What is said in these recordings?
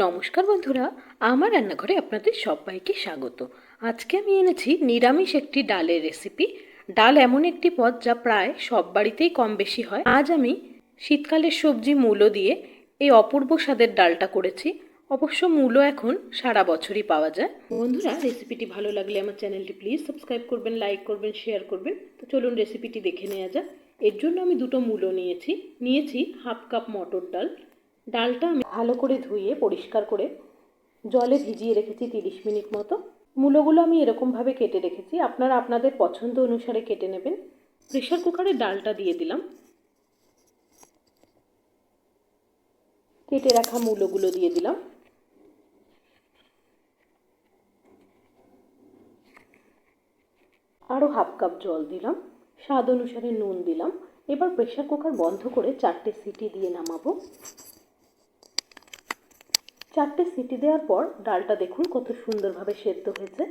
নমস্কার বন্ধুরা, আমার রান্নাঘরে আপনাদের সবাইকে স্বাগত। আজকে আমি এনেছি নিরামিষ একটি ডালের রেসিপি ডাল এমন একটি পদ যা প্রায় সব বাড়িতেই কম বেশি হয়। আজ আমি শীতকালের সবজি মূলো দিয়ে এই অপূর্ব স্বাদের ডালটা করেছি। অবশ্য মূলো এখন সারা বছরই পাওয়া যায়। বন্ধুরা রেসিপিটি ভালো লাগলে আমার চ্যানেলটি প্লিজ সাবস্ক্রাইব করবেন লাইক করবেন শেয়ার করবেন। তো চলুন রেসিপিটি দেখে নেওয়া যাক। এর জন্য আমি দুটো মূলো নিয়েছি। নিয়েছি হাফ কাপ মটর ডাল। ডালটা আমি ভালো করে ধুয়ে পরিষ্কার করে জলে ভিজিয়ে রেখেছি তিরিশ মিনিট মতো। মূলোগুলো আমি এরকমভাবে কেটে রেখেছি। আপনারা আপনাদের পছন্দ অনুসারে কেটে নেবেন। প্রেশার কুকারে ডালটা দিয়ে দিলাম। কেটে রাখা মূলোগুলো দিয়ে দিলাম। আরও হাফ কাপ জল দিলাম। স্বাদ অনুসারে নুন দিলাম। এবার প্রেশার কুকার বন্ধ করে চারটে সিটি দিয়ে নামাবো। চারটে সিটি দেওয়ার পর ডালটা দেখুন কত সুন্দরভাবে সেদ্ধ হয়েছে।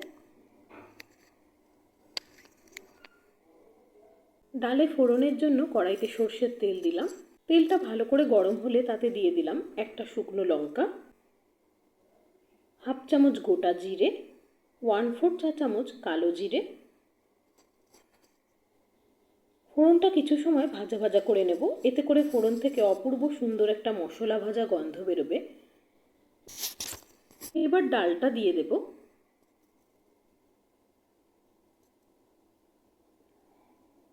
ডালে ফোড়নের জন্য কড়াইতে সর্ষের তেল দিলাম। তেলটা ভালো করে গরম হলে তাতে দিয়ে দিলাম একটা শুকনো লঙ্কা, হাফ চামচ গোটা জিরে, ওয়ান ফোর চা চামচ কালো জিরে। ফোড়নটা কিছু সময় ভাজা ভাজা করে নেব। এতে করে ফোড়ন থেকে অপূর্ব সুন্দর একটা মশলা ভাজা গন্ধ বেরোবে। এবার ডালটা দিয়ে দেব।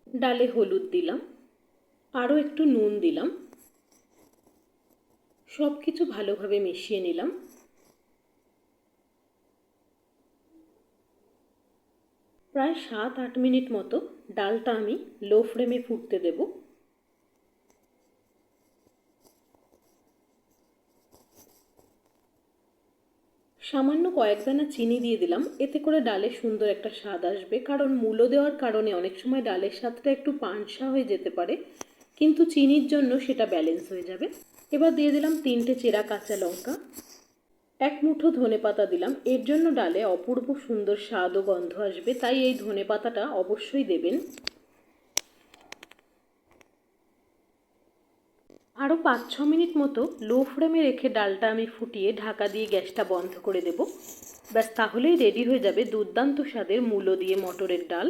ডালে হলুদ দিলাম, আরও একটু নুন দিলাম সব কিছু ভালোভাবে মিশিয়ে নিলাম। প্রায় সাত আট মিনিট মতো ডালটা আমি লো ফ্লেমে ফুটতে দেবো। সামান্য কয়েক দানা চিনি দিয়ে দিলাম। এতে করে ডালে সুন্দর একটা স্বাদ আসবে। কারণ মূলো দেওয়ার কারণে অনেক সময় ডালের স্বাদটা একটু পানসা হয়ে যেতে পারে। কিন্তু চিনির জন্য সেটা ব্যালেন্স হয়ে যাবে। এবার দিয়ে দিলাম তিনটে চেরা কাঁচা লঙ্কা। এক মুঠো ধনে পাতা দিলাম। এর জন্য ডালে অপূর্ব সুন্দর স্বাদ ও গন্ধ আসবে। তাই এই ধনে পাতাটা অবশ্যই দেবেন। আরও পাঁচ ছ মিনিট মতো লো ফ্লেমে রেখে ডালটা আমি ফুটিয়ে ঢাকা দিয়ে গ্যাসটা বন্ধ করে দেব। ব্যাস, তাহলেই রেডি হয়ে যাবে দুর্দান্ত স্বাদের মূলো দিয়ে মটরের ডাল।